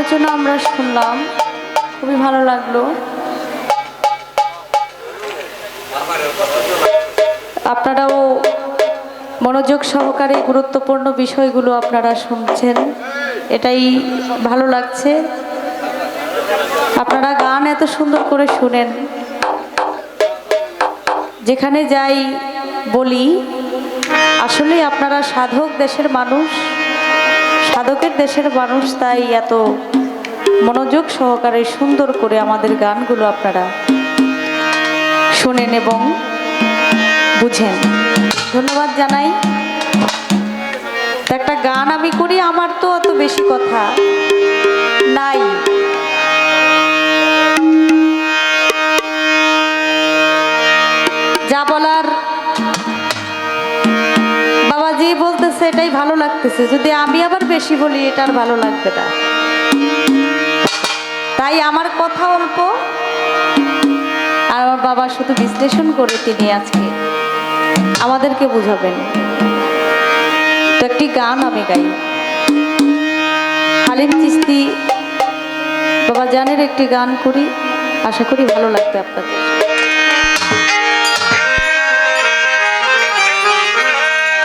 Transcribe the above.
আলোচনা আমরা শুনলাম। খুবই ভালো লাগল। আপনারাও মনোযোগ সহকারে গুরুত্বপূর্ণ বিষয়গুলো আপনারা শুনছেন। এটাই ভালো লাগছে। আপনারা গান এত সুন্দর করে শুনেন। যেখানে যাই বলি আসলে আপনারা সাধক দেশের মানুষ। দেশের মানুষ, তাই এত মনোযোগ সহকারে সুন্দর করে আমাদের গানগুলো আপনারা শোনেন এবং বুঝেন। ধন্যবাদ জানাই। একটা গান আমি করি, আমার তো অত বেশি কথা নাই। যা বলার বাবাজি বলতেছে, এটাই ভালো লাগতেছে। যদি আমি আবার বেশি বলি, এটা আর ভালো লাগবে না। তাই আমার কথা অল্প, আর আমার বাবা শুধু বিশ্লেষণ করে তিনি আজকে আমাদেরকে বুঝাবেন। তো একটি গান আমি গাই। হালিম চিস্তি, বাবা জানের একটি গান করি। আশা করি ভালো লাগবে আপনাদের।